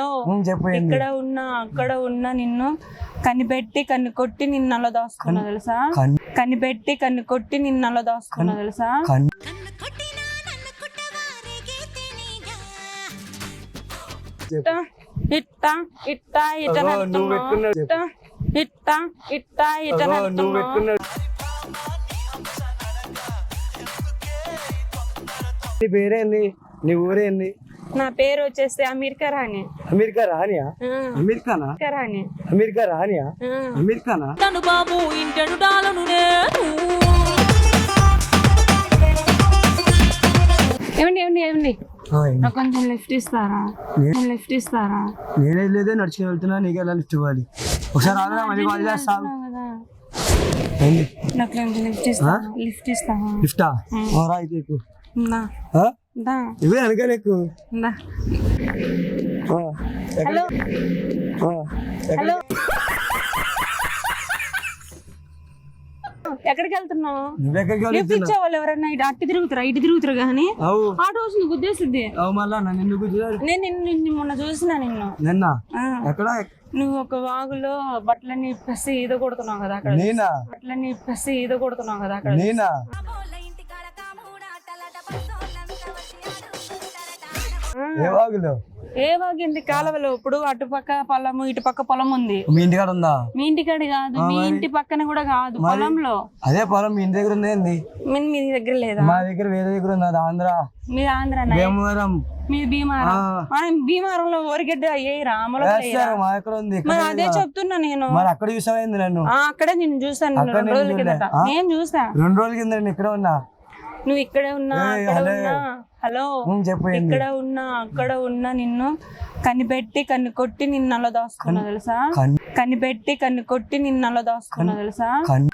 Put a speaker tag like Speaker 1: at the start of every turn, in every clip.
Speaker 1: ఏంది?
Speaker 2: ఇక్కడ ఉన్నా అక్కడ ఉన్నా నిన్ను కనిపెట్టి కన్ను కొట్టి నిన్ను అలా దాచుకున్నా తెలుసా?
Speaker 1: కన్-
Speaker 2: కనిపెట్టి కన్ను కొట్టి నిన్ను అలా దాచుకున్నా తెలుసా?
Speaker 1: కన్-
Speaker 2: ఇట్ట ఇట్ట ఇట్ట ఇట్ట
Speaker 1: అగో,
Speaker 2: నడుతున్నావు.
Speaker 1: నువ్వు పెట్టుకున్నావు
Speaker 2: ఇట్ట ఇట్ట ఇట్ట ఇట్ట
Speaker 1: అగో, నువ్వు
Speaker 2: నడుతున్నావు.
Speaker 1: పెట్టుకున్న నీ పేరేంది? నీ ఊరేంది?
Speaker 2: నా పేరు వచ్చేసి అమీర్కా రాణి
Speaker 1: అమెరికా అమెరికానా
Speaker 2: అమీర్కా రాణి
Speaker 1: అమెరికా రానియా
Speaker 2: ఆ.
Speaker 1: అమెరికానా
Speaker 3: తను బాబు ఇంటడు డాలను నేను
Speaker 2: ఏమండి ఏమండి ఏమండి? నాకు కొంచెం లిఫ్ట్ ఇస్తారా? లిఫ్ట్ ఇస్తారా?
Speaker 1: నేనే లేదే నడుచుకుని వెళ్తున్నా నీకు ఎలా లిఫ్ట్ ఇవ్వాలి. ఒకసారి ఆగరా మళ్ళీ కాల్ చేస్తా
Speaker 2: అంటున్నావు కదా.
Speaker 1: ఏంది?
Speaker 2: నాకు లిఫ్ట్ ఇస్తావా? లిఫ్ట్ ఇస్తావా?
Speaker 1: లిఫ్టా? రా అయితే ఇవే ఆ, ఎక్కడ-
Speaker 2: హలో.
Speaker 1: ఆ,
Speaker 2: హలో. ఎక్కడికి వెళ్తున్నావు? లిఫ్ట్ ఎవరన్నా ఇటు అట్టి తిరుగుతారా? ఇటు తిరుగుతారు కానీ ఆటో వచ్చి నీకు గుద్దేసిద్ది? నేను నిన్ను మొన్న చూసిన నిన్ను.
Speaker 1: నిన్న?
Speaker 2: ఆ,
Speaker 1: ఎక్కడ?
Speaker 2: నువ్వు ఒక వాగులో బట్టలన్నీ ఇప్పేసి ఈద కొడుతున్నావు కదా అక్కడ.
Speaker 1: నేనా?
Speaker 2: బట్టలన్నీ ఇప్పేసి ఈద కొడుతున్నావు కదా అక్కడ.
Speaker 1: ఏ
Speaker 2: వాగింది? కాలువలో. ఇప్పుడు అటు పక్క పొలము ఇటు పక్క పొలం ఉంది.
Speaker 1: మీ ఇంటికాడ ఉందా?
Speaker 2: మీ ఇంటికాడ కాదు. మీ ఇంటి పక్కన కూడా కాదు. పొలంలో.
Speaker 1: అదే పొలం మీ ఇంటి దగ్గర ఉంది
Speaker 2: మీ దగ్గర లేదా?
Speaker 1: మా దగ్గర వేరే దగ్గర ఉంది? అది ఆంధ్ర.
Speaker 2: మీ ఆంధ్ర
Speaker 1: భీమవరం.
Speaker 2: మీ భీమారం. మనం భీమారంలో ఓరిగడ్డ ఏ రామలో మరి అదే. చెప్తున్నా నేను.
Speaker 1: మరి అక్కడ నన్ను?
Speaker 2: అక్కడే నేను చూసాను. రెండు రోజుల. కిందట? నేను చూసా.
Speaker 1: రెండు రోజుల కింద ఇక్కడ ఉన్నా.
Speaker 2: నువ్వు ఇక్కడే ఉన్నా.
Speaker 1: హలో.
Speaker 2: ఇక్కడ ఉన్నా అక్కడ ఉన్నా నిన్ను కనిపెట్టి కన్ను కొట్టి నిన్ను అలా దాచుకున్నా తెలుసా?
Speaker 1: కన్-
Speaker 2: కనిపెట్టి కన్ను కొట్టి నిన్ను అలా దాచుకున్నా తెలుసా?
Speaker 1: కన్-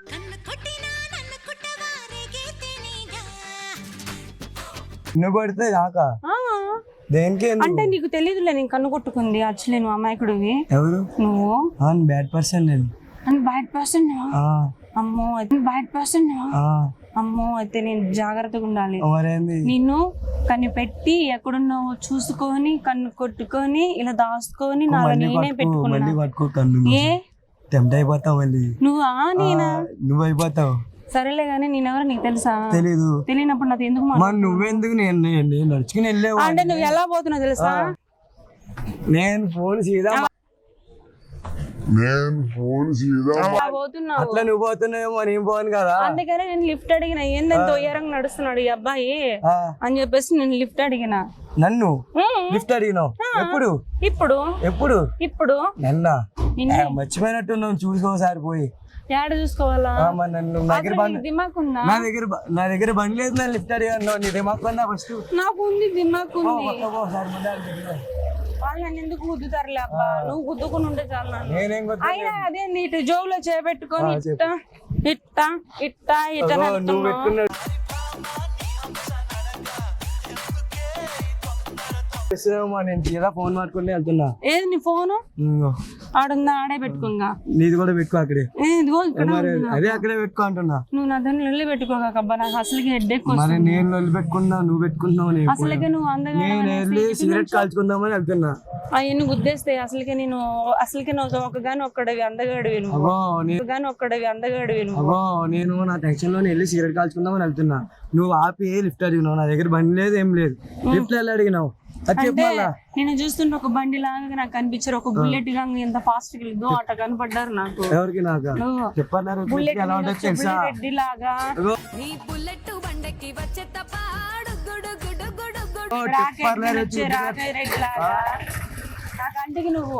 Speaker 1: నువ్వు కొడితే నాకా
Speaker 2: ఆ,
Speaker 1: దేనికి ఎందుకు?
Speaker 2: అంటే నీకు తెలియదులే నేను కన్ను కొట్టుకుంది యాక్చువల్లీ నువ్వు అమాయకుడివి.
Speaker 1: ఎవరు?
Speaker 2: నువ్వు?
Speaker 1: బ్యాడ్ పర్సన్ నేను.
Speaker 2: బ్యాడ్ పర్సన్ అమ్మో అయితే బ్యాడ్ పర్సన్
Speaker 1: ఆ,
Speaker 2: అమ్మో అయితే నేను జాగ్రత్తగా ఉండాలి. నిన్ను కనిపెట్టి ఎక్కడున్నావో చూసుకొని కన్ను కొట్టుకొని ఇలా దాచుకొని
Speaker 1: మళ్ళీ
Speaker 2: నేనే
Speaker 1: పట్టుకో మళ్ళీ
Speaker 2: పెట్టుకున్నా
Speaker 1: పట్టుకో కన్ను
Speaker 2: ఏ?
Speaker 1: టెంప్ట్ అయిపోతావు మళ్ళీ.
Speaker 2: నువ్వా నేనా?
Speaker 1: ఆ, నువ్వు అయిపోతావు.
Speaker 2: సరేలే గానీ నేనెవరో నీకు తెలుసా?
Speaker 1: తెలీదు.
Speaker 2: తెలియనప్పుడు నాతో ఎందుకు
Speaker 1: మరి నువ్వెందుకు నేను నడుచుకుని వెళ్ళేవా
Speaker 2: అంటే నువ్వు ఎలా పోతున్నావు తెలుసా?
Speaker 1: నేను ఫోన్ సీదా
Speaker 4: నేను ఫోన్
Speaker 1: అట్లా నువ్వు పోతున్నావేమో నేను పోను కదా.
Speaker 2: అందుకనే నేను లిఫ్ట్ అడిగిన ఏందని తొయ్యారంగా నడుస్తున్నాడు ఈ అబ్బాయి? అని చెప్పేసి నేను లిఫ్ట్ అడిగిన.
Speaker 1: నన్ను? లిఫ్ట్ అడిగినావు? ఎప్పుడు?
Speaker 2: ఇప్పుడు?
Speaker 1: ఎప్పుడు?
Speaker 2: ఇప్పుడు?
Speaker 1: నన్న.
Speaker 2: నిన్నే.
Speaker 1: మర్చిపోయినట్టు నువ్వు చూసుకోసారి పోయి.
Speaker 2: ఏడ చూసుకోవాలా?
Speaker 1: నన్ను నా దగ్గర బండి
Speaker 2: నీకు దిమాక్ ఉందా?
Speaker 1: నా దగ్గర నా దగ్గర బండి లేదు నేను లిఫ్ట్ అడిగాను నీ దిమాక్ ఉందా ఫస్ట్
Speaker 2: నాకు ఉంది దిమాక్ ఉంది. వాళ్ళు నన్ను ఎందుకు గుద్దుతారులే అబ్బా? నువ్వు గుద్దుకుని ఉంటే చాలు
Speaker 1: నేనేం
Speaker 2: అయినా అదే నీటి జోబులో చేపెట్టుకొని
Speaker 1: ఆ,
Speaker 2: ఇట్ట ఇట్ట ఇట్ట ఇట్ట
Speaker 1: నువ్వు. పెట్టుకున్నాడు చేస్తున్నావమ్మా, నేను ఫోన్ పట్టుకుని వెళ్తున్నా.
Speaker 2: ఏది నీ ఫోను. ఆడుందా? ఆడే పెట్టుకోగా.
Speaker 1: నీది కూడా పెట్టుకో అక్కడే. అదే అక్కడే పెట్టుకో అంటున్నా.
Speaker 2: నువ్వు నా దాన్ని వెళ్ళి పెట్టుకోకబ్బా నాకు అసలుకి హెడ్ ఎక్కువ
Speaker 1: మరి నేను పెట్టుకున్నా నువ్వు పెట్టుకుంటున్నావు నేను
Speaker 2: అసలుకే నువ్వు అందగా
Speaker 1: సిగరెట్ కాల్చుకుందామని వెళ్తున్నా.
Speaker 2: అవన్నీ గుద్దేస్తే అసలుకే నేను అసలుకే నువ్వు ఒకగాని ఒక్కడవి అందగాడివి నువ్వు. ఒకగాని ఒక్కడవి అందగాడివి నువ్వు.
Speaker 1: నేను నా టెన్షన్లో వెళ్ళి సిగరెట్ కాల్చుకుందామని వెళ్తున్నా. నువ్వు ఆపి లిఫ్ట్ అడిగినావు? నా దగ్గర బండి లేదు ఏం లేదు. లిఫ్ట్ వెళ్ళి అడిగినావు?
Speaker 2: అంటే నేను చూస్తుంటే ఒక బండి లాగా నాకు కనిపించారు ఒక బుల్లెట్ లాగా ఎంత ఫాస్ట్గా అట కనపడ్డారు నాకు.
Speaker 1: ఎవరికి చెప్పన్నారు?
Speaker 2: బుల్లెట్ రెడ్డి లాగా
Speaker 3: నీ బుల్లెట్ బండకి వచ్చే తప్ప గుడు గుడు గుడు
Speaker 2: రెడ్డి లాగా నా కంటికి నువ్వు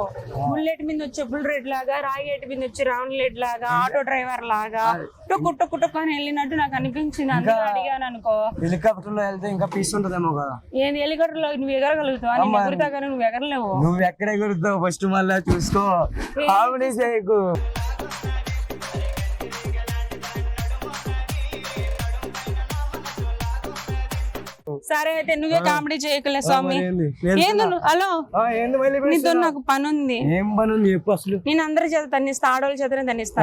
Speaker 2: బుల్లెట్ మీద వచ్చే బుల్ రెడ్ లాగా రాకెట్ మీద వచ్చే రౌండ్ లెడ్ లాగా ఆటో డ్రైవర్ లాగా టుక్కు టుక్కు టుక్కు అని వెళ్ళినట్టు నాకు అనిపించింది. అందుకే అడిగాను అనుకో.
Speaker 1: హెలికాప్టర్లో వెళ్తే ఇంకా పీస్ ఉంటదేమో కదా.
Speaker 2: ఏంది హెలికాప్టర్లో నువ్వు ఎగరగలుగుతావా? నేను ఎగురుతా కానీ నువ్వు ఎగరలేవు.
Speaker 1: నువ్వు ఎక్కడ ఎగురుతావు ఫస్ట్ మళ్ళా చూసుకో. కామెడీ చేయకు
Speaker 2: సరే అయితే నువ్వే కామెడీ చేయకలే స్వామి.
Speaker 1: ఏంది?
Speaker 2: హలో? నీతో? నాకు పని ఉంది
Speaker 1: ఏం పని ఉంది చెప్పు అసలు.
Speaker 2: నేను అందరి చేత తన్నిస్తా ఆడవాళ్ళ చేతనే తన్నిస్తా.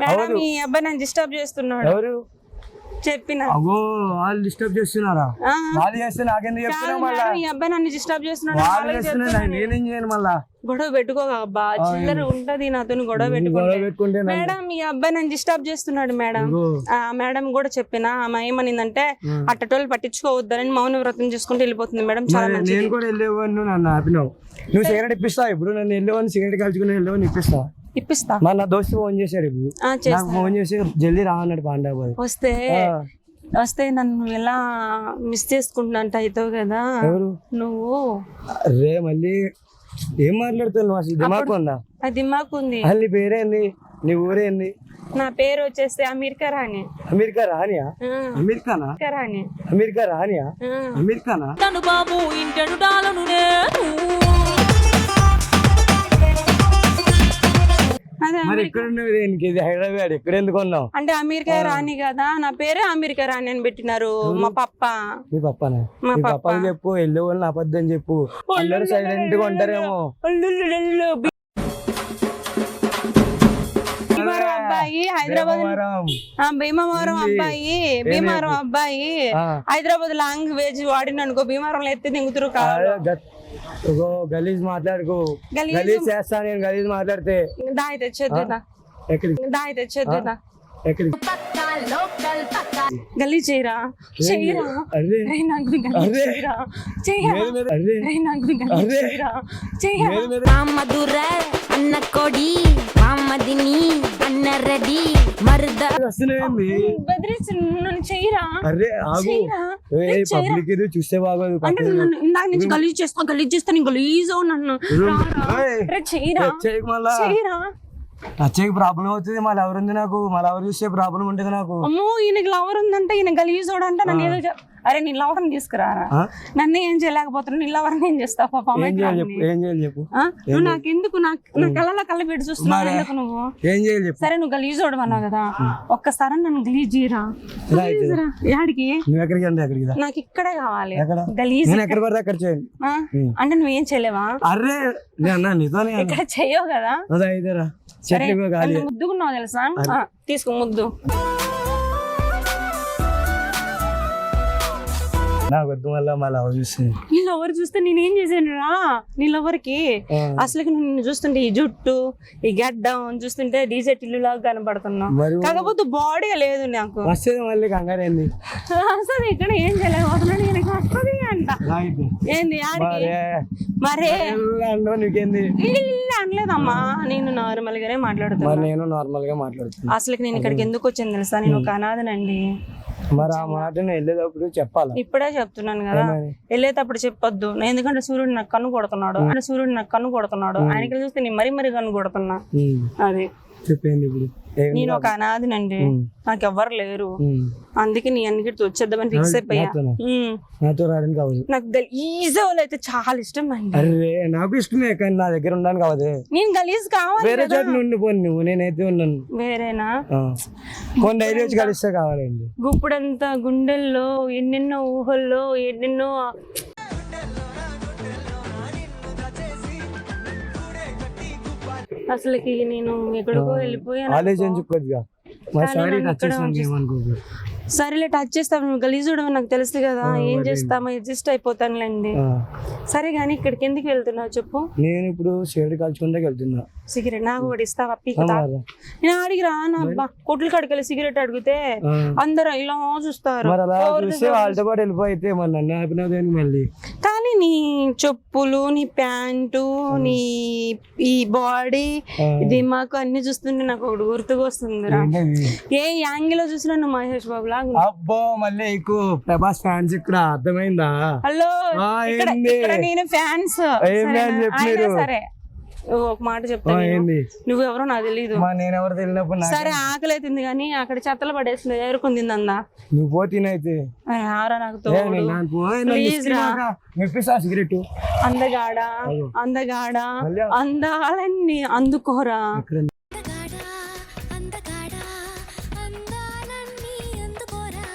Speaker 2: మేడం ఈ అబ్బాయి నన్ను డిస్టర్బ్ చేస్తున్నాడు. చెప్పిన.
Speaker 1: అగో వాళ్ళు డిస్టర్బ్ చేస్తున్నారా?
Speaker 2: ఆ,
Speaker 1: వాళ్ళు చేస్తే నాకెందుకు చెప్తున్నా
Speaker 2: కాదు
Speaker 1: మళ్ళా?
Speaker 2: మేడం, ఈ అబ్బాయి నన్ను డిస్టర్బ్ చేస్తున్నాడు
Speaker 1: వాళ్ళు
Speaker 2: వాళ్ళకి
Speaker 1: చేస్తున్నా
Speaker 2: చెప్తున్నాను.
Speaker 1: నేనేం చేయను మళ్ళా?
Speaker 2: గొడవ పెట్టుకో అబ్బా చిల్లర ఉంటది నాతో గొడవ పెట్టుకుంటే. మేడం ఈ అబ్బాయి నన్ను డిస్టర్బ్ చేస్తున్నాడు మేడం. ఆ మేడం కూడా చెప్పిన ఆమె ఏమనిందంటే అట్టటోళ్ళు పట్టించుకోవద్దని మౌన వ్రతం చేసుకుంటూ వెళ్ళిపోతుంది మేడం చాలా
Speaker 1: మరి
Speaker 2: మంచిది.
Speaker 1: నేను కూడా వెళ్ళేవాడిని నువ్వు నన్ను ఆపినావు. నువ్వు సిగరెట్ ఇప్పిస్తావు? ఇప్పుడు నన్ను వెళ్ళేవాడిని సిగరెట్ కాల్చుకుని వెళ్ళేవాడిని ఇప్పిస్తా
Speaker 2: ఇప్పిస్తా.
Speaker 1: మా నా దోస్తు ఫోన్ చేశాడు ఇప్పుడు. నాకు ఫోన్ చేసి జల్దీ రా అన్నాడు పాండాబాద్
Speaker 2: వస్తే వస్తే నన్ను ఎలా మిస్ చేసుకుంటున్నా అవుతావు కదా. నువ్వు.
Speaker 1: రే మళ్ళీ ఏం మాట్లాడుతున్నావు అసలు? దిమాకు ఉందా?
Speaker 2: అది మాకుంది
Speaker 1: అసలు పేరేంది? నీ ఊరేంది?
Speaker 2: నా పేరు వచ్చేసి అమీర్కా రాణి.
Speaker 1: అమెరికా రానియా
Speaker 2: ఆ,
Speaker 1: అమెరికానా?
Speaker 2: అమీర్కా రాణి.
Speaker 1: అమెరికా రానియా
Speaker 2: ఆ,
Speaker 1: అమెరికానా?
Speaker 3: తను బాబు ఇంటను డాలను నేను
Speaker 1: మరి ఉన్నది ఇది? హైదరాబాద్. ఎక్కడ ఎందుకు
Speaker 2: అంటే అమీర్కా రాణి కదా. నా పేరే అమీర్కా రాణి అని పెట్టినారు మా పప్ప.
Speaker 1: మీ పప్పనా?
Speaker 2: మా పప్ప.
Speaker 1: చెప్పు వెళ్ళే వాళ్ళని అబద్ధం చెప్పు. అందరూ సైలెంట్గా ఉంటారేమో.
Speaker 2: అబ్బాయి హైదరాబాద్
Speaker 1: భీమవరం.
Speaker 2: అబ్బాయి భీమవరం అబ్బాయి. హైదరాబాద్ లాంగ్వేజ్ వాడిన అనుకో భీమవరంలో ఎత్తి దింగుతురు కాదు
Speaker 1: ఇగో గలీజ్ మాట్లాడుకో.
Speaker 2: గలీజ్?
Speaker 1: చేస్తా నేను గలీజ్ మాట్లాడితే.
Speaker 2: దాయి తెచ్చేద్దా
Speaker 1: ఎక్కడికి?
Speaker 2: దాయి తెచ్చేద్దా
Speaker 1: ఎక్కడికి?
Speaker 2: గలీజ్ చేయరా చేయరా నాకు. చేయరా చేయరా. చేయరా
Speaker 3: అన్న కొడి మామదిని అన్న రెడీ మరుద
Speaker 2: నన్ను చేయరా
Speaker 1: అరే ఆగు.
Speaker 2: చేయరా
Speaker 1: ఏ పబ్లిక్ ఇది చూస్తే బాగోదు
Speaker 2: అంటే నన్ను ఇందాక నుంచి గలీజ్ చేస్తా గలీజ్ చేస్తా నీ గలీజ్ నన్ను. చేయరా చేయరా
Speaker 1: వచ్చేకి ప్రాబ్లం అవుతుంది. మళ్ళీ ఎవరుంది నాకు? మళ్ళీ ఎవరు చూస్తే ప్రాబ్లం ఉంటుంది నాకు.
Speaker 2: అమ్మో ఈయనకి లవర్ ఉందంటే ఈయన గలీజోడు అంటే నన్ను ఏదో చెప్- అరే నీ లవర్ని తీసుకురారా?
Speaker 1: ఆ?
Speaker 2: నన్ను ఏం చేయలేకపోతున్నా నీ లవర్ని ఏం చేస్తావు? పాప
Speaker 1: ఏం చేయాలి చెప్పు ఏం చేయాలి చెప్పు?
Speaker 2: నువ్వు నాకెందుకు? నాకు నా కళ్ళలో కళ్ళ పెట్టి చూస్తున్నావు ఎందుకు నువ్వు?
Speaker 1: ఏం చేయాలి చెప్పు?
Speaker 2: సరే నువ్వు గలీజోడు అన్నావు కదా. ఒక్కసారి నన్ను గలీజ్ చేయరా?
Speaker 1: ఇలా అయితే?
Speaker 2: గలీజ్ రా. యాడికి?
Speaker 1: నువ్వు ఎక్కడికి అంటే ఎక్కడికి రా.
Speaker 2: నాకు ఇక్కడే కావాలి.
Speaker 1: ఎక్కడ?
Speaker 2: గలీజ్
Speaker 1: నేను ఎక్కడ పడితే అక్కడ చేయండి.
Speaker 2: ఆ? అంటే నువ్వేం చేయలేవా?
Speaker 1: అరే నేను అన్నా నీతోనే అన్నా.
Speaker 2: ఇక్కడ చెయ్యవు కదా.
Speaker 1: అదే అయితేరా చెట్లు
Speaker 2: ముద్దుకున్నావు తెలుసా? తీసుకో ముద్దు.
Speaker 1: నాకు వద్దు మళ్ళీ మళ్ళీ ఎవరు చూస్తుంది
Speaker 2: నీ లవర్ చూస్తే నేనేం చేశాను రా? నీ లవర్కి. అసలు నిన్ను చూస్తుంటే ఈ జుట్టు ఈ గడ్డం చూస్తుంటే డీజెట్ ఇల్లు లాగా కనబడుతున్నావు.
Speaker 1: మరి
Speaker 2: కాకపోతే బాడీ లేదు నాకు.
Speaker 1: వస్తుంది మళ్ళీ కంగారు ఏంది?
Speaker 2: అసలు ఇక్కడ ఏం చేయలేకపోతున్నాడు ఈయనకి వస్తుంది అంట. ఏంది ఆడికి?
Speaker 1: మరే. నీకేంది?
Speaker 2: ఇల్లు అనలేదమ్మా. నేను నార్మల్ గానే మాట్లాడుతున్నా.
Speaker 1: మరి నేను నార్మల్గా మాట్లాడుతున్నా.
Speaker 2: అసలు నేను ఇక్కడికి ఎందుకు వచ్చాను తెలుసా? నేను ఒక అనాథనండి.
Speaker 1: మరి ఆ మాట వెళ్ళేటప్పుడు చెప్పాలా?
Speaker 2: ఇప్పుడే చెప్తున్నాను కదా? వెళ్ళేటప్పుడు చెప్పొద్దు. ఎందుకంటే సూర్యుడు నాకు కన్ను కొడుతున్నాడు. అంటే సూర్యుడు నాకు కన్ను కొడుతున్నాడు. ఆయనకి చూస్తే నేను మరీ మరీ కన్ను కొడుతున్నా. అది.
Speaker 1: చెప్పేయండి ఇప్పుడు.
Speaker 2: నేను ఒక అనాథనండి. నాకు ఎవ్వరు లేరు. అందుకే నీ అన్నిటితో వచ్చేద్దామని ఫిక్స్ అయిపోయా.
Speaker 1: నాతో రావడానికి
Speaker 2: నాకు గలీజ్ వాళ్ళు అయితే చాలా ఇష్టం అండి.
Speaker 1: అరే నాకు ఇష్టమే కానీ నా దగ్గర ఉండడానికి కావదే
Speaker 2: నేను గలీజ్ కావాలి
Speaker 1: వేరే చోట నుండి పోను నువ్వు నేనైతే ఉన్నాను
Speaker 2: వేరేనా.
Speaker 1: కొన్ని డైలీ వచ్చి కలిస్తే కావాలండి.
Speaker 2: గుప్పుడంత గుండెల్లో ఎన్నెన్నో ఊహల్లో ఎన్నెన్నో అసలుకి నేను ఎక్కడికో వెళ్ళిపోయాను
Speaker 1: ఆలోచించు కొద్దిగా? మా సారీ టచ్ చేసాను ఏమనుకోకు.
Speaker 2: సరేలే టచ్ చేస్తావు నువ్వు గలీజుడు నాకు తెలుసు కదా. ఏం చేస్తామో అడ్జస్ట్ అయిపోతానులేండి. సరే కానీ ఇక్కడికి ఎందుకు వెళ్తున్నావు చెప్పు?
Speaker 1: నేను ఇప్పుడు షేడ్ కాల్చుకుంటే వెళ్తున్నా.
Speaker 2: సిగరెట్ నాకు కూడా ఇస్తావా? పీకుతా. నేను అడిగి రాను అబ్బా కొట్లు కాడికి వెళ్ళి సిగరెట్ అడిగితే. అందరూ ఇలా చూస్తారు.
Speaker 1: చూస్తే వాళ్ళతో ఆపినావు దేనికి మళ్ళీ?
Speaker 2: నీ చెప్పులు నీ ప్యాంటు నీ ఈ బాడీ. దిమాకు అన్ని చూస్తుంటే నాకు ఒకటి గుర్తుకు వస్తుందిరా
Speaker 1: ఏంటది?
Speaker 2: ఏ యాంగిల్లో చూసినా నువ్వు మహేష్ బాబు లాగా
Speaker 1: అబ్బో మళ్ళీ ప్రభాస్ ఫ్యాన్స్ ఇక్కడ అర్థమైందా?
Speaker 2: హలో ఇక్కడ నేను ఫ్యాన్స్? సరే. ఒక మాట చెప్తా
Speaker 1: ఆ,
Speaker 2: విను.
Speaker 1: ఏంది?
Speaker 2: నువ్వెవరో నాకు తెలీదు.
Speaker 1: మా నేనెవరు తెలియనప్పుడు నాకు
Speaker 2: సరే ఆకలి అవుతుంది కానీ అక్కడ చెత్తలు పడేసింది ఏరుకుంది అందా
Speaker 1: నువ్వు పోతీనైతే
Speaker 2: అరే, ఆరా నాకు
Speaker 1: సిగరెట్
Speaker 2: అందగాడ అందగాడ? అందాలన్నీ అందుకోరా.
Speaker 1: ఇక్కడ
Speaker 3: అందగాడా అందగాడా అందాలన్నీ అందుకోరా.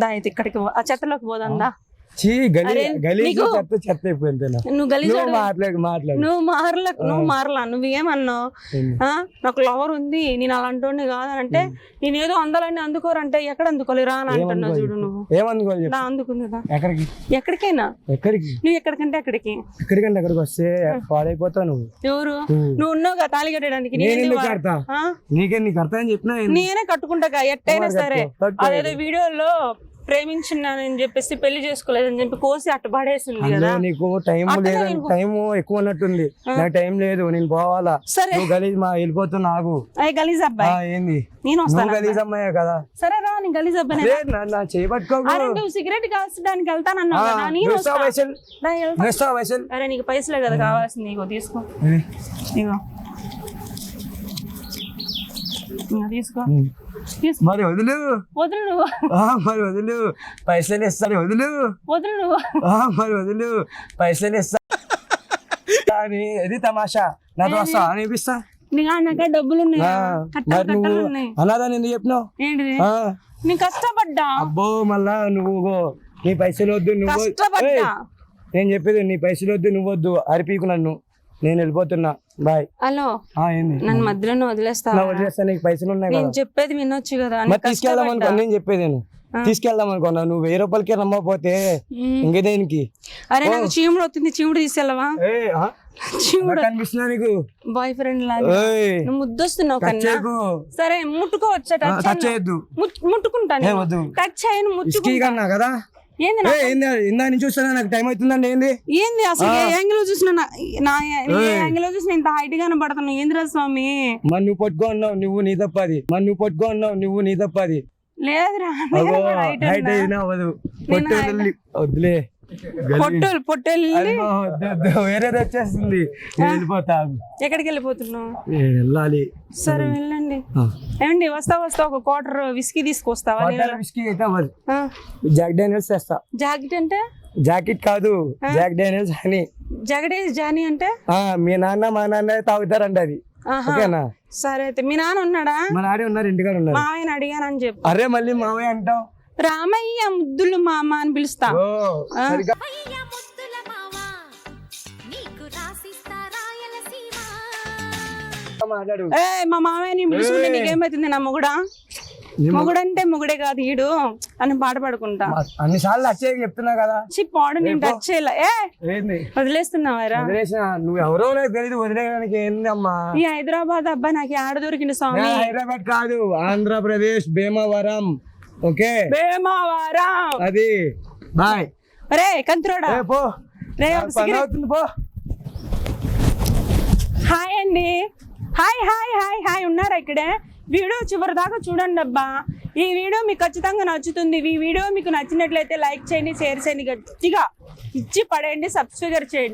Speaker 2: దా అయితే ఇక్కడికి పో- ఆ చెత్తలోకి పోదందా
Speaker 1: చీ గలీ
Speaker 2: అరే,
Speaker 1: గలీజ్
Speaker 2: నీకు-
Speaker 1: చెత్త చెత్త అయిపోయింది నా.
Speaker 2: నువ్వు గలీజ్
Speaker 1: నువ్వు మాట్లాడు మాట్లాడు.
Speaker 2: నువ్వు మారల నువ్వు మారలా నువ్వేమన్నావు నాకు లవర్ ఉంది నేను అలాంటి కాదనంటే నేను ఏదో అందాలని అందుకోరంటే ఎక్కడ అందుకోలేరా అని అంటున్నావు చూడు నువ్వు.
Speaker 1: ఏమనుకోవాలి
Speaker 2: అందుకుందా
Speaker 1: ఎక్కడికి?
Speaker 2: ఎక్కడికైనా?
Speaker 1: ఎక్కడికి?
Speaker 2: నువ్వు ఎక్కడికంటే అక్కడికి.
Speaker 1: ఎక్కడికంటే ఎక్కడికి వస్తే పాడైపోతావు నువ్వు.
Speaker 2: ఎవరు?
Speaker 1: నువ్వు.
Speaker 2: ఉన్నావు కదా తాళి కట్టడానికి
Speaker 1: నేను? నీకే నీకు అర్థం చెప్పినా
Speaker 2: కట్టుకుంటా ఎట్టయినా సరే. అదేదో వీడియోలో ప్రేమించున్నానని చెప్పేసి పెళ్ళి చేసుకోలేదని చెప్పి కోసి అట్ట పడేసింది కదా.
Speaker 1: నీకు టైం లేదు? టైం ఎక్కువ ఉన్నట్టుంది నాకు టైం లేదు నేను పోవాలా?
Speaker 2: సరే.
Speaker 1: గలీజ్ మా వెళ్ళిపోతున్నా నాకు
Speaker 2: అయ్యి గలీజ్ అబ్బాయి.
Speaker 1: ఏంది?
Speaker 2: నేను వస్తాను?
Speaker 1: గలీజ్ అమ్మాయే కదా?
Speaker 2: సరే రా నీ గలీజ్ అబ్బాయి
Speaker 1: లేదు నా- నా చేయి పట్టుకోకు
Speaker 2: అరే నువ్వు సిగరెట్ కాల్చడానికి వెళ్తానన్నావు కదా నేను
Speaker 1: నువ్వు ఇస్తావా
Speaker 2: వస్తా.
Speaker 1: పైసలు
Speaker 2: రా, వెళ్తా.
Speaker 1: నువ్వు ఇస్తావా పైసలు
Speaker 2: అరే నీకు పైసలే కదా కావాల్సింది ఇగో తీసుకో. తీసుకో.
Speaker 1: మరి వదులు.
Speaker 2: వదులు నువ్వు.
Speaker 1: ఆ, మరి వదులు. పైసలు ఇస్తాను వదులు.
Speaker 2: వదులు నువ్వు.
Speaker 1: ఆ, మరి వదులు. పైసలు ఇస్తా. కానీ ఇది తమాషా. నాతో వస్తా అనిపిస్తా
Speaker 2: నీకు డబ్బులు ఉన్నాయి
Speaker 1: ఎందుకు చెప్పినావు?
Speaker 2: నేను కష్టపడ్డా?
Speaker 1: అబ్బో మళ్ళా నువ్వు నీ పైసలు వద్దు నువ్వు నేను చెప్పేది నీ పైసలు వద్దు నువ్వు వద్దు. అరిపీకు నన్ను. నేను వెళ్ళిపోతున్నా. బాయ్.
Speaker 2: హలో.
Speaker 1: ఏంది?
Speaker 2: నన్ను మధ్యలో వదిలేస్తావా?
Speaker 1: నా వదిలేస్తా నీకు పైసలు ఉన్నాయి
Speaker 2: నేను చెప్పేది వినొచ్చు కదా
Speaker 1: తీసుకెళ్దాం అనుకో
Speaker 2: కష్టపడ్డా.
Speaker 1: నేను చెప్పేది నేను తీసుకెళ్దాం అనుకున్నా నువ్వు వెయ్యి రూపాయలకి రమ్మకపోతే
Speaker 2: మ్మ్.
Speaker 1: ఇంకేదేనికి
Speaker 2: అరే నాకు చీముడు వస్తుంది చీముడు తీసుకెళ్ళవా? చీముడు.
Speaker 1: నాకు కనిపిస్తున్నా నీకు?
Speaker 2: బాయ్ ఫ్రెండ్ లాగా. ముద్దొస్తున్నావు కన్నా? సరే ముట్టుకోవచ్చా టచ్
Speaker 1: చేయొద్దు.
Speaker 2: ముట్టుకుంటాను. టచ్ చేయను ముట్టుకుంటా.
Speaker 1: కదా?
Speaker 2: ఏంది
Speaker 1: ఇందా నుంచి చూస్తానా నాకు టైం అవుతుందండి ఏంది?
Speaker 2: ఏంది అసలు ఏ యాంగిల్లో చూసినా నా- ఏ యాంగిల్లో చూసినా ఇంత హైట్ గానే పడుతున్నావు ఏందిరా స్వామి?
Speaker 1: మరి నువ్వు పట్టుకో అన్నావు నువ్వు నీ తప్పది మరి నువ్వు పట్టుకో అన్నావు నువ్వు నీ తప్పది
Speaker 2: లేదురా
Speaker 1: హైట్. అయినా అవ్వదు. వద్దులే
Speaker 2: పొట్టోలు పొట్టోలు
Speaker 1: వేరేది వచ్చేస్తుంది. వెళ్ళిపోతా.
Speaker 2: ఎక్కడికి వెళ్ళిపోతున్నావు?
Speaker 1: నేను వెళ్ళాలి.
Speaker 2: సరే వెళ్ళండి. ఏమండి వస్తా వస్తా ఒక క్వార్టర్ విస్కీ తీసుకొస్తావా
Speaker 1: విస్కీ అయితే అవ్వదు జాక్ డానియల్స్ తెస్తా.
Speaker 2: జాకెట్ అంటే?
Speaker 1: జాకెట్ కాదు జాక్ డానియల్స్ అని
Speaker 2: జగడేష్ జానీ అంటే?
Speaker 1: మీ నాన్న మా నాన్న తాగుతారంట అది. ఓకేనా?
Speaker 2: సరే అయితే మీ నాన్న ఉన్నాడా?
Speaker 1: మా నాడే ఉన్నారు ఇంటికాడ ఉన్నారు.
Speaker 2: మావయ్యని అడిగానని చెప్పు.
Speaker 1: అరే మళ్ళీ మావయ్య అంటావు.
Speaker 2: రామయ్య ముద్దులు మామ అని పిలుస్తా. ఏ మా మామయ్యని పిలుచుకుంటే నీకేమైతుంది? నా మొగుడా? మొగుడంటే మొగుడే కాదు ఈడు అని పాట పాడుకుంటా.
Speaker 1: అన్ని సార్లు వచ్చేది చెప్తున్నా కదా.
Speaker 2: చి పాడు నేను టచ్ చేయలే. ఏ
Speaker 1: ఏంది?
Speaker 2: వదిలేస్తున్నావారా
Speaker 1: నువ్వు ఎవరో తెలియదు వదిలేయడానికి ఏంది అమ్మా?
Speaker 2: ఈ హైదరాబాద్ అబ్బాయి నాకు ఆడ స్వామి.
Speaker 1: నేను హైదరాబాద్ కాదు ఆంధ్రప్రదేశ్ భీమవరం. ఓకే.
Speaker 2: భీమవరం
Speaker 1: అది. బాయ్.
Speaker 2: రే కంత్రోడా?
Speaker 1: పో.
Speaker 2: రే
Speaker 1: అవుతుంది పో.
Speaker 2: హాయ్ అండి. Hi hi hi hi. ఉన్నారా ఇక్కడే? వీడియో చివరి దాకా చూడండి అబ్బా. ఈ వీడియో మీకు ఖచ్చితంగా నచ్చుతుంది. ఈ వీడియో మీకు నచ్చినట్లయితే లైక్ చేయండి షేర్ చేయండి. గట్టిగా ఇచ్చి పడేయండి సబ్స్క్రైబ్ చేయండి.